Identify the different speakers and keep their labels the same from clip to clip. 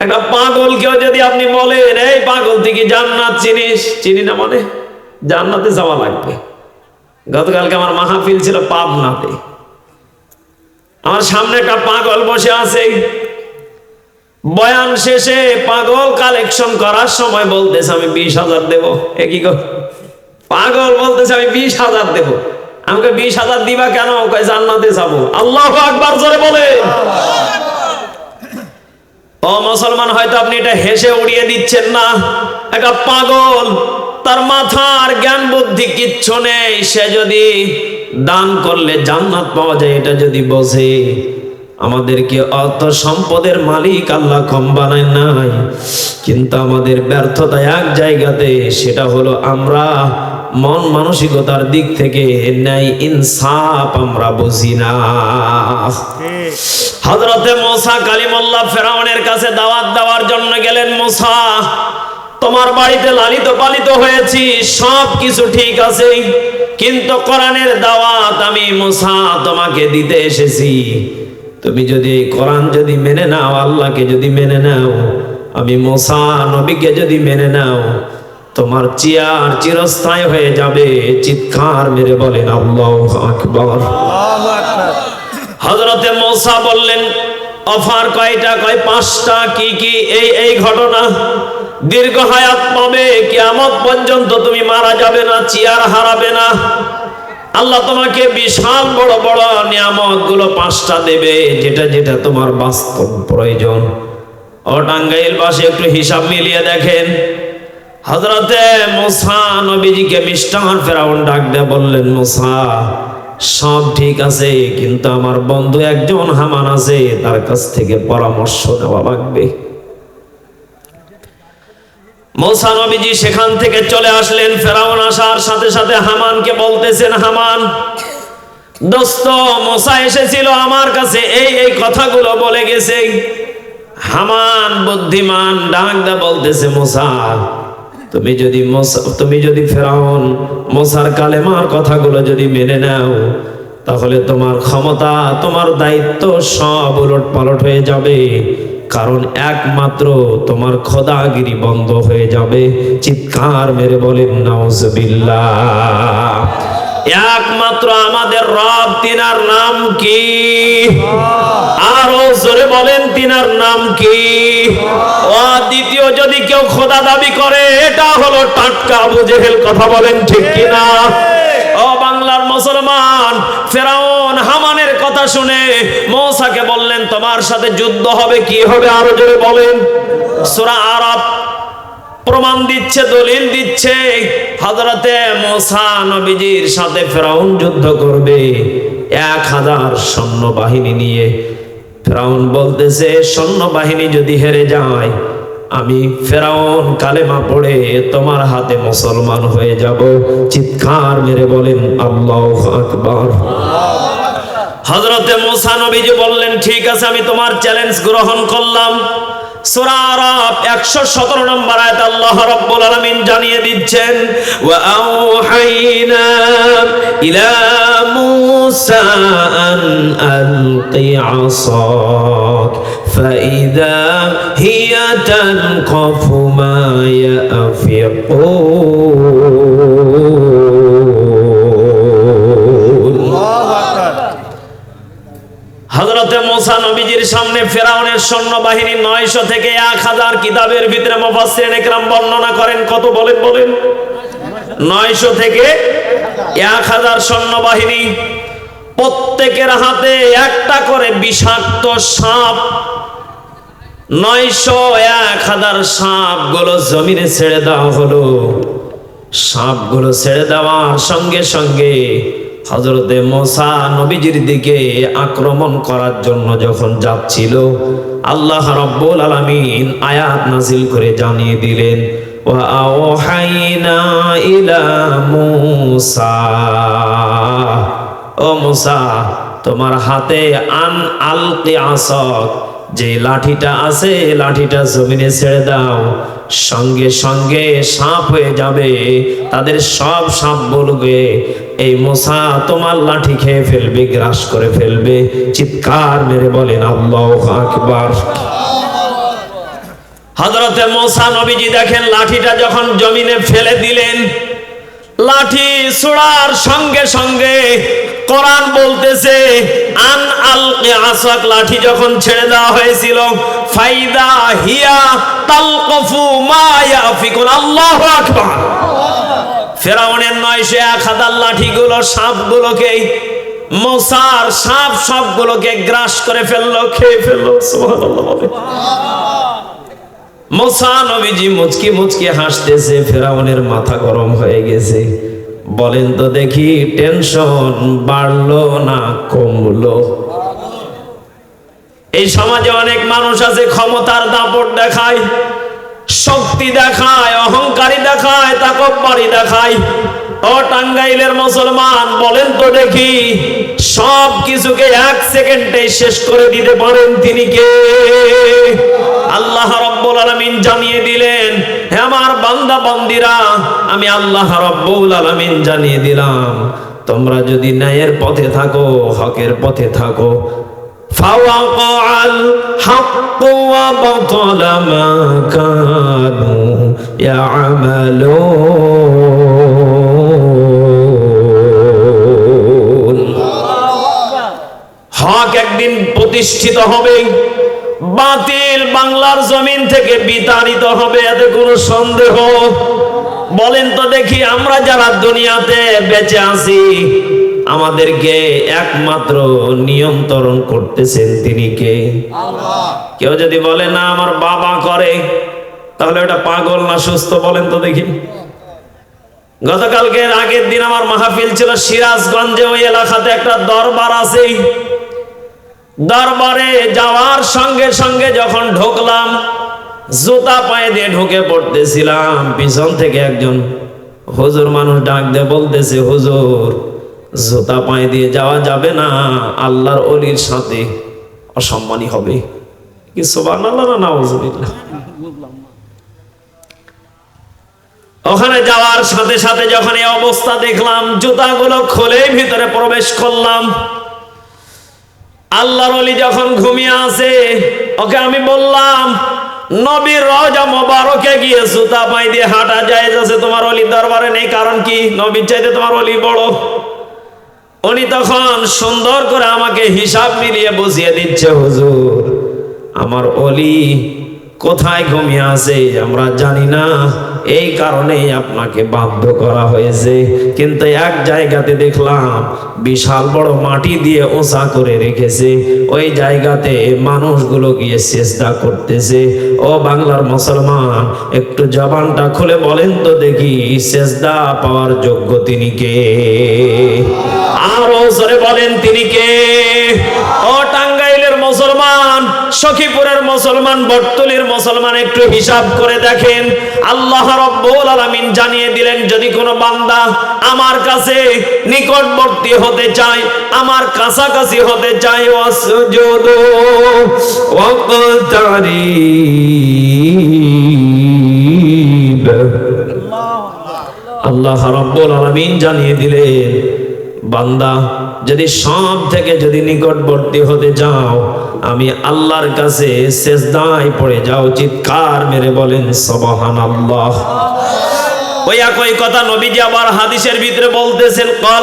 Speaker 1: একটা পাগল কেউ যদি আপনি বলেন, এই পাগল, তুই কি জান্নাত চিনিস? চিনি না মানে জান্নাতে যাওয়া লাগবে। গতকালকে আমার মাহফিল ছিল পাবনাতে। আমার সামনে একটা পাগল বসে আছে। বয়ান শেষে পাগল কালেকশন করার সময় বলতেছে, আমি বিশ হাজার দেবো। এ কি পাগল বলতেছে, আমি বিশ হাজার দেবো। আমাকে বিশ হাজার দিবা কেন? জান্নাতে যাব। আল্লাহ আকবার, জোরে বলে ও মুসলমান, হয়তো আপনি এটা হেসে উড়িয়ে দিচ্ছেন না। একটা পাগল, তার মাথার জ্ঞান বুদ্ধি কিচ্ছু নেই। সে যদি দান করলে জান্নাত পাওয়া যায়, এটা যদি বোঝে, আমাদেরকে অর্থ সম্পদের মালিক আল্লাহ কম বানায় নাই। কিন্তু আমাদের ব্যর্থতা এক জায়গাতে, সেটা হলো আমরা মন মানসিকতার দিক থেকে ন্যায় ইনসাফ, আমরা বুঝি না। হজরতে মোসা কালিমুল্লাহ ফেরাউনের কাছে দাওয়াত দেওয়ার জন্য গেলেন, মোসা, তোমার বাড়িতে লালিত পালিত হয়েছি, সব কিছু ঠিক আছে, কিন্তু কোরআনের দাওয়াত আমি মোসা তোমাকে দিতে এসেছি। তুমি যদি কোরআন যদি মেনে নাও, আল্লাহকে যদি মেনে নাও, আমি মোসা নবীকে যদি মেনে নাও তোমার চেয়ার চিরস্থায়ী হয়ে যাবে। চিৎকার মেরে বলেন, আল্লাহ আকবর। হজরতে মৌসা বললেন, অফার কয়টা, কয় পাঁচটা, কি কি, এই এই ঘটনা? দীর্ঘ হায়াত পাবে, কিয়ামত পর্যন্ত তুমি মারা যাবে না, চেয়ার হারাবে না। আল্লাহ তোমাকে বিশাল বড় বড় নিয়ামতগুলো পাঁচটা দেবে, যেটা যেটা তোমার বাস্তব প্রয়োজন। ও টাঙ্গাইল পাশে একটু হিসাব মিলিয়ে দেখেন হজরতে মোসা নবীজিকে মিষ্টান ফেরাউন ডাক দিয়ে বললেন, মোসা, সব ঠিক আছে, কিন্তু আমার বন্ধু একজন হামান আছে, তার কাছ থেকে পরামর্শ নেওয়া লাগবে। মৌসা নবীজি সেখান থেকে চলে আসলেন। ফেরাউন আসার সাথে সাথে হামানকে বলতেছেন, হামান, দোস্ত, মোসা এসেছিল আমার কাছে, এই এই কথাগুলো বলে গেছে। হামান বুদ্ধিমান, ডাক দা বলতেছে, মোসা তুমি যদি তুমি যদি ফেরাউন মোসার কালেমার কথাগুলো যদি মেনে নাও, তাহলে তোমার ক্ষমতা, তোমার দায়িত্ব সব উলট পালট হয়ে যাবে। কারণ একমাত্র তোমার খোদাগিরি বন্ধ হয়ে যাবে। চিৎকার মেরে বলেন, নাউজুবিল্লাহ। একমাত্র আমাদের রব, তিনার নাম কি? আরও জোরে বলেন, তিনার নাম কি? ও দ্বিতীয় যদি কেউ খোদা দাবি করে, এটা হলো টাটকা আবু জেহেল, কথা বলেন ঠিক কিনা? ও বাংলার মুসলমান, ফেরাউন হামানের কথা শুনে মৌসাকে বললেন, তোমার সাথে যুদ্ধ হবে, কি হবে আরও জোরে বলেন। সূরা আরাব প্রমাণ দিচ্ছে, দলিল দিচ্ছে হজরতে মোসা নবীজির সাথে ফেরাউন যুদ্ধ করবে। এক হাজার সৈন্য বাহিনী নিয়ে ফেরাউন বলতেছে সৈন্য বাহিনী যদি হেরে যায় আমি ফেরাউন কালেমা পড়ে তোমার হাতে মুসলমান হয়ে যাব। চিৎকার মেরে বলেন, আল্লাহ আকবার। হজরতে মোসা নবীজি বললেন, ঠিক আছে, আমি তোমার চ্যালেঞ্জ গ্রহণ করলাম। আরাফ 117 নম্বর জানিয়ে فإذا هي تنقف ما يأفقون হজরতে মোসা নবীজির সামনে ফেরাউনের সৈন্য বাহিনী নয়শো থেকে এক হাজার কিতাবের ভিতরে মুফাসসিরিন একরাম বর্ণনা করেন কত বলেন বলেন নয়শো থেকে এক হাজার সৈন্য বাহিনী প্রত্যেকের হাতে একটা করে বিষাক্ত সাপ নয়শো এক হাজার সাপগুলো জমিনে ছেড়ে দেওয়া হলো। সাপগুলো ছেড়ে দেওয়ার সঙ্গে সঙ্গে হজরতে মোসা নবীজির দিকে আক্রমণ করার জন্য যখন যাচ্ছিল, আল্লাহ রব্বুল আলামিন আয়াত নাজিল করে জানিয়ে দিলেন ও মুসা, তোমার হাতে আন আলকি আসক। যে লাঠিটা আছে, লাঠিটা জমিনে ছেড়ে দাও। সঙ্গে সঙ্গে সাপ হয়ে যাবে, তাদের সব সাপ বলবে, এই মশা তোমার লাঠি খেয়ে ফেলবে, গ্রাস করে ফেলবে। চিৎকার মেরে বলেন, আল্লাহ আকবার। হজরতে মোসা নবীজি দেখেন, লাঠিটা যখন জমিনে ফেলে দিলেন, লাঠি ছোড়ার সঙ্গে সঙ্গে কোরআন বলতেছে, আন আলকে আসাক লাঠি যখন ছেড়ে দেওয়া হয়েছিল, ফাইদা হিয়া তালকফু মা ইয়াফিকুন, আল্লাহু আকবার। ফেরাউনের নয়শো এক হাজার লাঠিগুলো, সাপগুলোকে, মশার সাপ সবগুলোকে গ্রাস করে ফেলল, খেয়ে ফেলল মোসা নবীজি মুচকি মুচকি হাসতেছে, ফেরাউনের মাথা গরম হয়ে গেছে। বলেন তো দেখি, টেনশন বাড়লো না কমলো? এই সমাজে অনেক মানুষ আছে, ক্ষমতার দাপট দেখায়, শক্তি দেখায়, অহংকারী দেখায়, তাকব্বারি দেখায়। ও টাঙ্গাইলের মুসলমান, বলেন তো দেখি, সব কিছুকে এক সেকেন্ডে শেষ করে দিতে পারেন তিনি কে? আল্লাহ রব্বুল আলামিন জানিয়ে দিলেন, হে আমার বান্দা বান্দিরা আমি আল্লাহ রব্বুল আলমিন জানিয়ে দিলাম, তোমরা যদি ন্যায়ের পথে থাকো, হকের পথে থাকো। হক একদিন প্রতিষ্ঠিত হবে বাতিল বাংলার জমিন থেকে বিতাড়িত হবে, এতে কোনো সন্দেহ। বলেন তো দেখি, আমরা যারা দুনিয়াতে বেঁচে আছি, আমাদেরকে একমাত্র নিয়ন্ত্রণ করতেছেন তিনি কে? কেউ যদি বলে, না, আমার বাবা করে, তাহলে ওটা পাগল না সুস্থ? বলেন তো দেখি। গতকালকের আগের দিন আমার মাহফিল ছিল সিরাজগঞ্জে, ওই এলাকাতে একটা দরবার আছে। দরবারে যাওয়ার সঙ্গে সঙ্গে যখন ঢুকলাম জুতা পায়ে দিয়ে ঢুকে পড়তেছিলাম। পিছন থেকে একজন হুজুর মানুষ ডাক দিয়ে বলতেছে, হুজুর, জুতা পায়ে দিয়ে যাওয়া যাবে না, আল্লাহর অলির সাথে অসম্মানী হবে। কি সোবান আল্লাহ না ওখানে যাওয়ার সাথে সাথে যখন এই অবস্থা দেখলাম, জুতাগুলো খুলে ভিতরে প্রবেশ করলাম। আল্লাহর অলি যখন ঘুমিয়ে আছে, ওকে আমি বললাম নবীর রজা মোবারকে গিয়ে জুতা পাই দিয়ে হাঁটা যায় আছে তোমার অলি দরবারে। নেই কারণ কি? নবীর চাইতে তোমার অলি বড়। উনি তখন সুন্দর করে আমাকে হিসাব মিলিয়ে বুঝিয়ে দিচ্ছে, হুজুর, আমার অলি কোথায় ঘুমিয়ে আছে? আমরা জানি না। এই কারণেই আপনাকে বাধ্য করা হয়েছে। কিন্তু এক জায়গাতে দেখলাম বিশাল বড় মাটি দিয়ে ওসা করে রেখেছে। ওই জায়গাতে মানুষগুলো গিয়ে চেষ্টা করতেছে। ও বাংলার মুসলমান, একটু জবানটা খুলে বলেন তো দেখি সেজদা পাওয়ার যোগ্য তিনি কে? আরও বলেন তিনি কে? ও সখীপুরের মুসলমান, বটতলির মুসলমান একটু হিসাব করে দেখেন। আল্লাহ রব্বুল আলামিন জানিয়ে দিলেন, যদি কোনো বান্দা আমার কাছে নিকটবর্তী হতে চায়, আমার কাছাকাছি হতে চায় ওয়াকতারিব আল্লাহ রাব্বুল আলামিন জানিয়ে দিলেন, বান্দা যদি সব থেকে যদি নিকটবর্তী হতে যাও, আমি আল্লাহর কাছে সেজদায় পড়ে যাও, চিৎকার মেরে বলেন, সুবহানাল্লাহ। ওই একই কথা নবীজি হাদিসের ভিতরে বলতেছেন মা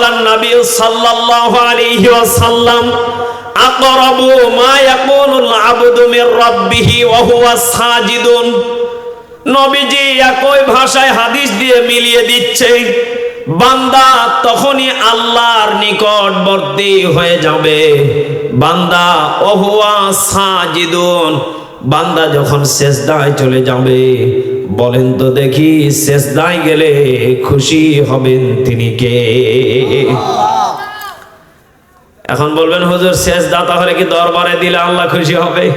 Speaker 1: সাজিদুন। নবীজি একই ভাষায় হাদিস দিয়ে মিলিয়ে দিচ্ছে বান্দা তখনই আল্লাহর নিকটবর্তী হয়ে যাবে। বান্দা ওহুয়া সাজিদুন। বান্দা যখন শেষদায় চলে যাবে, বলেন তো দেখি শেষদায় গেলে খুশি হবেন তিনি কে? এখন বলবেন, হুজুর শেষ দা তাহলে কি দরবারে দিলে আল্লাহ খুশি হবে?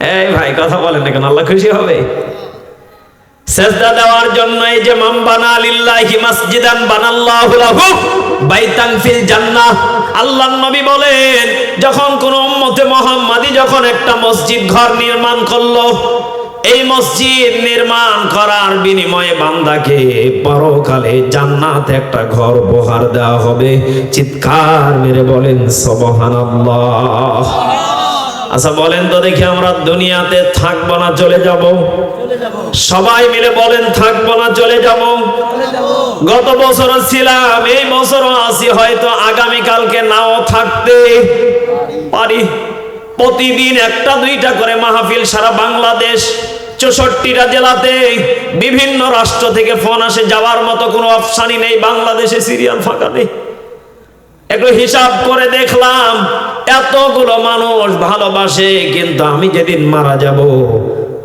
Speaker 1: এই ভাই, কথা বলেন না কেন, আল্লাহ খুশি হবে? সেজদা দেওয়ার জন্য এই যে মান বানা লিল্লাহি মাসজিদান বানাল্লাহু লাহু বাইতান ফিল জান্নাহ। আল্লাহর নবী বলেন, যখন কোন উম্মতে মুহাম্মাদি যখন একটা মসজিদ ঘর নির্মাণ করল, এই মসজিদ নির্মাণ করার বিনিময়ে বান্দাকে পরকালে জান্নাত একটা ঘর উপহার দেওয়া হবে। চিৎকার মেরে বলেন, সুবহানাল্লাহ। আচ্ছা বলেন তো দেখি আমরা দুনিয়াতে থাকব না চলে যাব? সবাই মিলে বলেন, থাকব না চলে যাব? গত বছর ছিলাম, এই বছরও আছি, হয়তো আগামী কালকে নাও থাকতে পারি। প্রতিদিন একটা দুইটা করে মাহফিল সারা বাংলাদেশ, চৌষট্টিটা জেলাতে। বিভিন্ন রাষ্ট্র থেকে ফোন আসে, যাওয়ার মতো কোনো অপশানই নেই, বাংলাদেশে সিরিয়াল ফাঁকা নেই। একটু হিসাব করে দেখলাম, এতগুলো মানুষ ভালোবাসে, কিন্তু আমি যেদিন মারা যাব,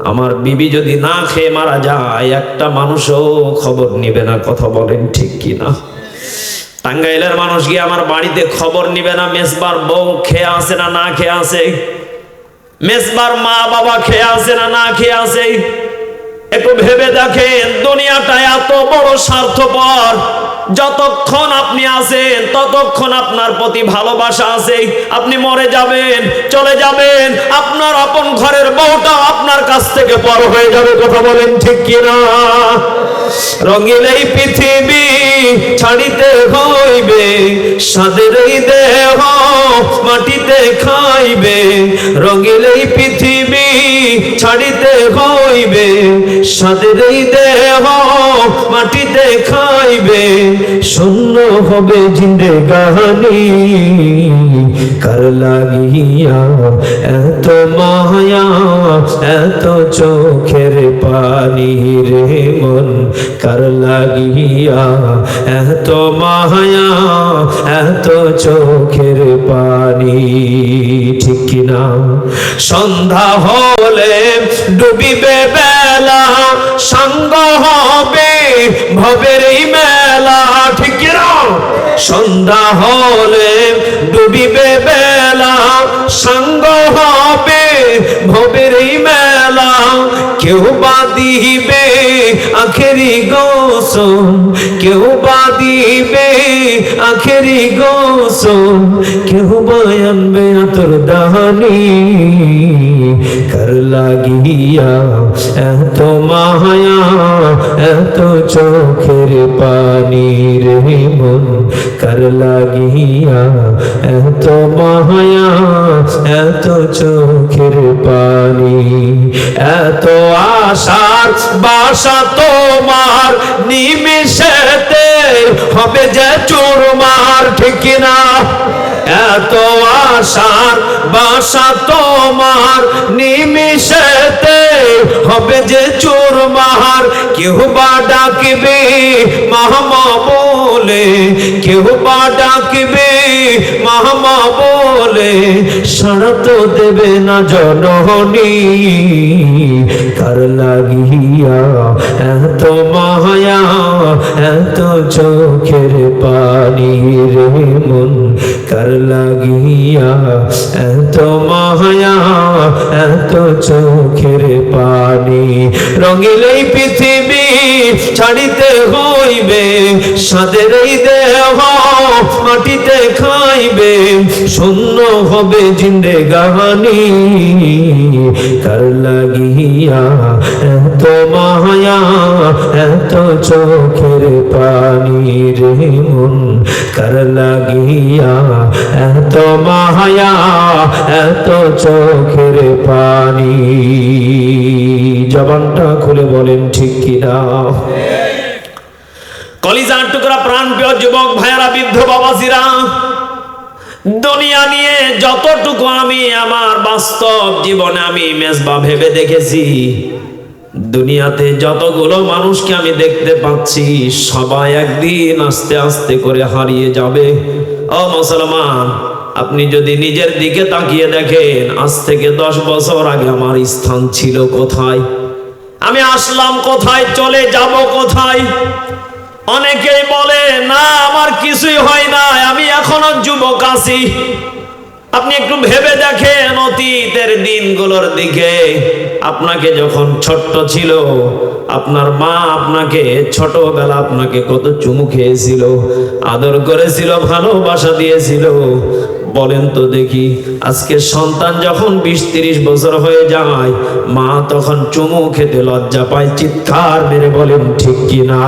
Speaker 1: আমার বিবি যদি না খেয়ে মারা যায়, একটা মানুষও খবর নিবে না, কথা বলেন ঠিক কি না টাঙ্গাইলের মানুষ গিয়ে আমার বাড়িতে খবর নিবে না মেসবার বউ খেয়ে আসে না না খেয়ে আসে মেসবার মা বাবা খেয়ে আসে না না খেয়ে আসে একটু ভেবে দেখেন, দুনিয়াটা এত বড় স্বার্থপর। যতক্ষণ আপনি আছেন, ততক্ষণ আপনার প্রতি ভালোবাসা আছে। আপনি মরে যাবেন, চলে যাবেন। আপনার আপন ঘরের বউটা আপনার কাছ থেকে বড় হয়ে যাবে, কথা বলেন ঠিক কিনা? রঙিন এই পৃথিবী ছাড়িতে হইবে সাদের এই দেহ মাটিতে খাইবে। রঙিন এই পৃথিবী ছাড়িতে হইবে সাদের এই দেহ মাটিতে খাইবে, শূন্য হবে জিন্দে গাহানি কার লাগিয়া এত মায়া, এত চোখের পানি রে মন। কার লাগিয়া এত মায়া, এত চোখের পানি। ঠিক কিনা? সন্ধ্যা হলে ডুবিবে বেলা, সঙ্গ হবে ভবের এই মেলা, ঠিক সন্ধ্যা হলে ডুবিবে বেলা, সঙ্গ হবে ভবের এই মেলা। কেউ বা দিবে আখেরি গোসল কেউ বা দিবে আখেরি গোসল, কেউ বা আনবে আতর দাহানি। কর লাগিয়া এত মায়া, এত চোখের পানি রে মন। কর লাগিয়া এত মায়া, এত চোখের পানি। এত আশার বাসা তোমার নিমিশেতে হবে যে চোর মার ঠিক না এত আশার বাসা তোমার নিমিশেতে হবে যে চোর মাহার কেউ বা ডাকবে মাহমা বলে কেউ বা ডাকবে মাহমা বলে সারা তো দেবে না জননী। কার লাগিয়া এত মায়া, এত চোখের পানি রে মন, কার লাগিয়া এত মায়া এত চোখের পানি। রঙিলেই পৃথিবী ছাড়িতে হইবে সাদের দেহ মাটিতে খাইবে শূন্য হবে জিন্দে গাহানি। কার লাগিয়া এত মায়া, এত চোখের পানি রে মন। কার লাগিয়া এত মায়া, এত চোখের পানি। জবানটা খুলে বলেন, ঠিক কিনা কলিজার টুকরা প্রাণ প্রিয় যুবক ভাইয়ারা, বৃদ্ধ বাবাজিরা দুনিয়া নিয়ে যতটুকু আমি আমার বাস্তব জীবনে আমি মেজবা ভেবে দেখেছি, দুনিয়াতে যতগুলো মানুষকে আমি দেখতে পাচ্ছি, সবাই একদিন আস্তে আস্তে করে হারিয়ে যাবে। ও মুসলমান, আপনি যদি নিজের দিকে তাকিয়ে দেখেন, আজ থেকে দশ বছর আগে আমার স্থান ছিল কোথায়? আমি আসলাম কোথায়? চলে যাব কোথায়? অনেকেই বলে, না, আমার কিছুই হয় না, আমি এখনও যুবক আছি। আপনি একটু ভেবে দেখেন অতীতের দিনগুলোর দিকে। আপনাকে যখন ছোট্ট ছিল, আপনার মা আপনাকে ছোটবেলা আপনাকে কত চুমু খেয়েছিল, আদর করেছিল, ভালোবাসা দিয়েছিল। বলেন তো দেখি, আজকে সন্তান যখন বিশ তিরিশ বছর হয়ে যায়, মা তখন চুমু খেতে লজ্জা পায়, চিৎকার মেরে বলেন, ঠিক কিনা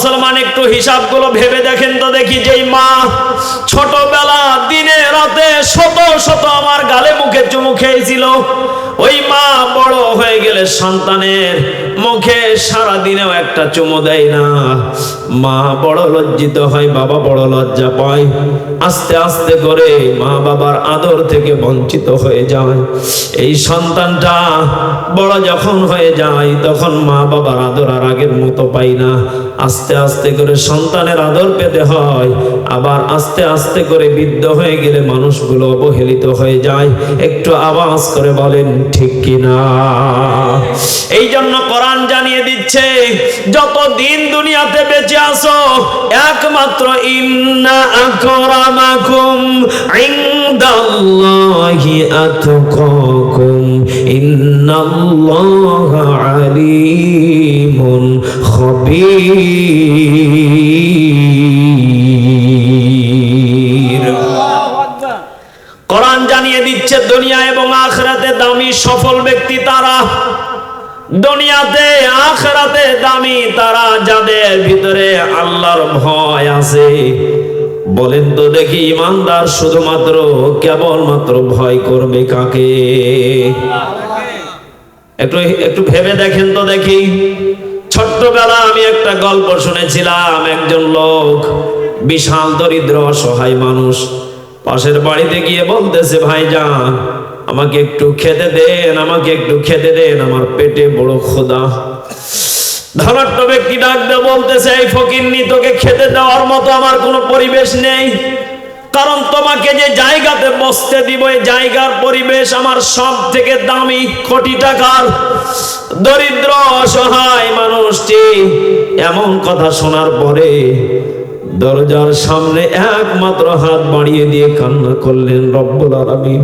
Speaker 1: মুসলমান একটু হিসাবগুলো ভেবে দেখেন তো দেখি, যেই মা ছোটবেলা দিনে রাতে শত শত আমার গালে মুখে চুমু খেয়েছিল। ওই মা বড় হয়ে গেলে সন্তানের মুখে সারা দিনেও একটা চুমু দেয় না। মা বড় লজ্জিত হয়, বাবা বড় লজ্জা পায়। আস্তে আস্তে করে মা বাবার আদর থেকে বঞ্চিত হয়ে যায়। এই সন্তানটা বড় যখন হয়ে যায়, তখন মা বাবার আদর আর আগের মতো পাই না। আস্তে আস্তে করে সন্তানের আদর পেতে হয়। আবার আস্তে আস্তে করে বৃদ্ধ হয়ে গেলে মানুষগুলো অবহেলিত হয়ে যায়। একটু আওয়াজ করে বলেন ঠিক কিনা? এই জন্য কোরআন জানিয়ে দিচ্ছে যত দিন দুনিয়াতে বেঁচে আসো একমাত্র ইন্না আকরামাকুম ইনদাল্লাহি আতকাকুম, ইন্নাল্লাহা আলিমুন খবীর। কোরআন জানিয়ে দিচ্ছে, দুনিয়া এবং আখরাতে দামি সফল ব্যক্তি তারা। দুনিয়াতে, আখরাতে দামি তারা, যাদের ভিতরে আল্লাহর ভয় আছে। বলেন তো দেখি ইমানদার শুধুমাত্র, কেবলমাত্র ভয় করবে কাকে? একটু একটু ভেবে দেখেন তো দেখি। ছোট্টবেলা আমি একটা গল্প শুনেছিলাম, একজন লোক, বিশাল দরিদ্র, অসহায় মানুষ। পাশের বাড়িতে গিয়ে বলতেছে, ভাইজান, আমাকে একটু খেতে দেন, আমাকে একটু খেতে দেন, আমার পেটে বড় খোদা ধনাট্য ব্যক্তি ডাকতে বলতেছে, এই ফকিন্নি, তোকে খেতে দেওয়ার মতো আমার কোনো পরিবেশ নেই। কারণ তোমাকে যে জায়গাতে বসতে দিব জায়গার পরিবেশ আমার সব থেকে দামি, কোটি টাকার। দরিদ্র, অসহায় মানুষটি এমন কথা শোনার পরে দরজার সামনে একমাত্র হাত বাড়িয়ে দিয়ে কান্না করলেন, রব্বুল আলামিন,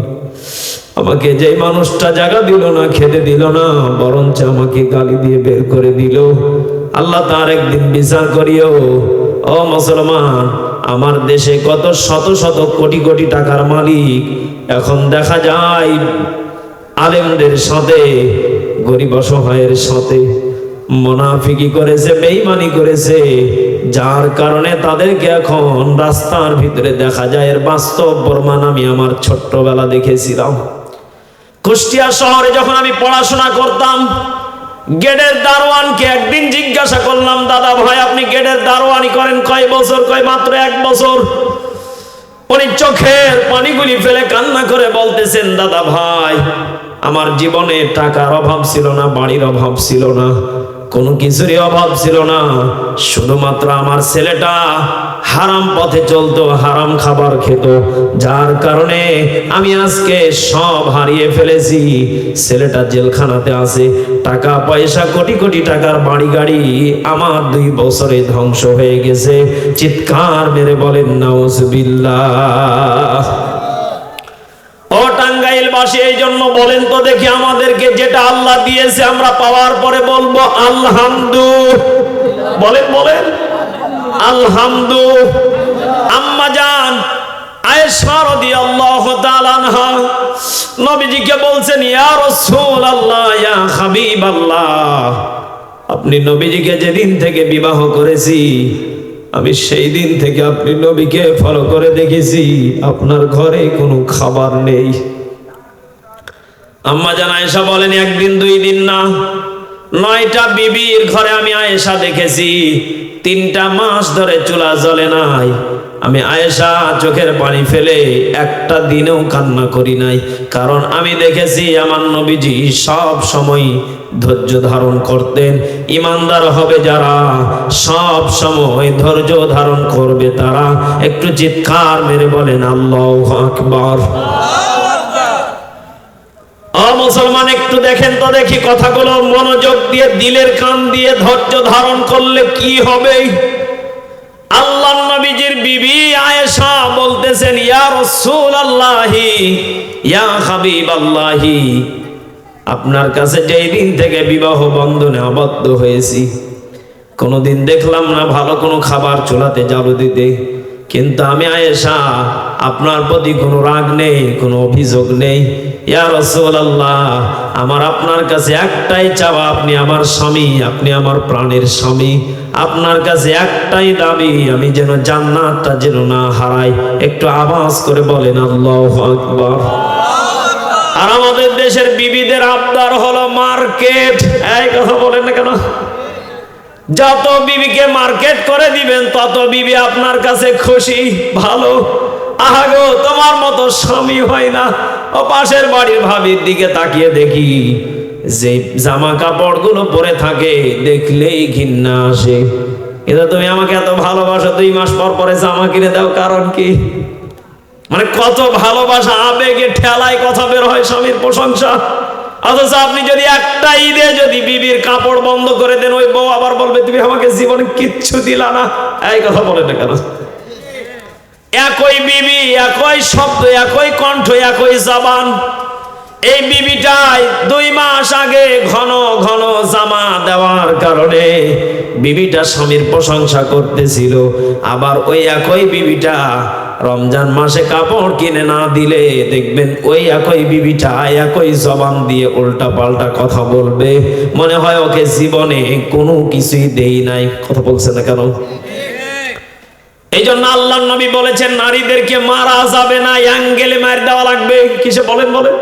Speaker 1: আমাকে যে মানুষটা জায়গা দিল না, খেতে দিল না, বরঞ্চ আমাকে গালি দিয়ে বের করে দিল। আল্লাহ তার একদিন বিচার করিও, ও মুসলমান, আমার দেশে কত শত শত কোটি কোটি টাকার মালিক, এখন দেখা যায় আলেমদের সাথে, গরিব অসহায়ের সাথে। মোনাফিকি করেছে বেইমানি করেছে। যার কারণে তাদেরকে এখন রাস্তার ভিতরে দেখা যায়। এর বাস্তব প্রমাণ আমি আমার ছোট্টবেলা দেখেছিলাম। কুষ্টিয়া শহরে যখন আমি পড়াশোনা করতাম, গেটের দারোয়ানকে একদিন জিজ্ঞাসা করলাম, দাদা ভাই, আপনি গেটের দারোয়ানি করেন কয় বছর? কয়, মাত্র এক বছর। উনি চোখের পানিগুলি ফেলে কান্না করে বলতেছেন, দাদা ভাই, আমার জীবনে টাকার অভাব ছিল না, বাড়ির অভাব ছিল না। কোনো কিছুরই অভাব ছিল না। শুধুমাত্র আমার ছেলেটা হারাম পথে চলতো, হারাম খাবার খেত। যার কারণে আমি আজকে সব হারিয়ে ফেলেছি। ছেলেটা জেলখানাতে আছে। টাকা পয়সা, কোটি কোটি টাকার বাড়ি গাড়ি আমার দুই বছরে ধ্বংস হয়ে গেছে। চিৎকার মেরে বলেন, নাউজবিল্লাহ। ও টাঙ্গাইল বাসী এই জন্য বলেন তো দেখি আমাদেরকে যেটা আল্লাহ দিয়েছে আমরা পাওয়ার পরে বলব আলহামদু। বলেন বলেন। আলহামদু। আম্মা আনহা, নবীজিকে বলছেন আপনি নবীজিকে যেদিন থেকে বিবাহ করেছি, আমি সেই দিন থেকে আপনি নবীকে ফলো করে দেখেছি। আপনার ঘরে কোনো খাবার নেই। আম্মা জান আয়েশা বলেন, একদিন, দুই দিন না। নয়টা বিবির ঘরে আমি আয়েশা দেখেছি। তিনটা মাস ধরে চুলা জ্বলে নাই। আমি আয়েশা চোখের পানি ফেলে একটা দিনেও কান্না করি নাই। কারণ আমি দেখেছি আমার নবীজি সব সময় ধৈর্য ধারণ করতেন। ইমানদার হবে যারা, সব সময় ধৈর্য ধারণ করবে তারা। একটু চিৎকার মেরে বলেন, আল্লাহ আকবার। মুসলমান একটু দেখেন তো দেখি কথাগুলো, মনোযোগ দিয়ে, দিলের কান দিয়ে ধৈর্য ধারণ করলে কি হবে? আল্লাহ নবীজির বিবি আয়েশা বলতেছেন, ইয়া রাসূলুল্লাহি, ইয়া হাবিবাল্লাহি। আপনার কাছে যেই দিন থেকে বিবাহ বন্ধনে আবদ্ধ হয়েছি, কোনোদিন দেখলাম না ভালো কোনো খাবার চুলাতে জালু দিতে। কিন্তু আমি আয়েশা আপনার প্রতি কোনো রাগ নেই, কোনো অভিযোগ নেই। ইয়া আমার আপনার কাছে একটাই চাওয়া, আপনি আমার স্বামী, আপনি আমার প্রাণের স্বামী। আপনার কাছে একটাই দাবি, আমি যেন জান্নাতটা যেন না হারাই। একটু আওয়াজ করে বলেন, আল্লাহ আকবার। আর আমাদের দেশের বিবিদের আবদার হলো মার্কেট। এই কথা বলেন না কেন? যত বিবিকে মার্কেট করে দিবেন, তত বিবি আপনার কাছে খুশি, ভালো। আহাগো তোমার মতো স্বামী হয় না। ও পাশের বাড়ির ভাবির দিকে তাকিয়ে দেখি, যে জামা কাপড়গুলো পরে থাকে, দেখলেই ঘৃণা আসে। এটা তুমি আমাকে এত ভালোবাসো, দুই মাস পর পরে জামা কিনে দাও, কারণ কি? মানে কত ভালোবাসা, আবেগে ঠেলায় কথা বের হয় স্বামীর প্রশংসা। অথচ আপনি যদি একটা ঈদে যদি বিবির কাপড় বন্ধ করে দেন, ওই বউ আবার বলবে, তুমি আমাকে জীবনে কিচ্ছু দিলা না। এই কথা বলে না কেন? একই বিবি, একই শব্দ, একই কণ্ঠ, একই জবান। এই বিবিটাই দুই মাস আগে ঘন ঘন জামা দেওয়ার কারণে বিবিটা স্বামীর প্রশংসা করতেছিল। আবার ওই একই বিবিটা রমজান মাসে কাপড় কিনে না দিলে দেখবেন ওই একই বিবিটা একই জবান দিয়ে উল্টা পাল্টা কথা বলবে। মনে হয় ওকে জীবনে কোনো কিছুই দেই নাই। কথা বলছে না কেন? এই জন্য আল্লাহ নবী বলেছেন, নারীদেরকে মারা যাবে না, অ্যাঙ্গেলে মার দেওয়া লাগবে। কিসে বলেন বলেন।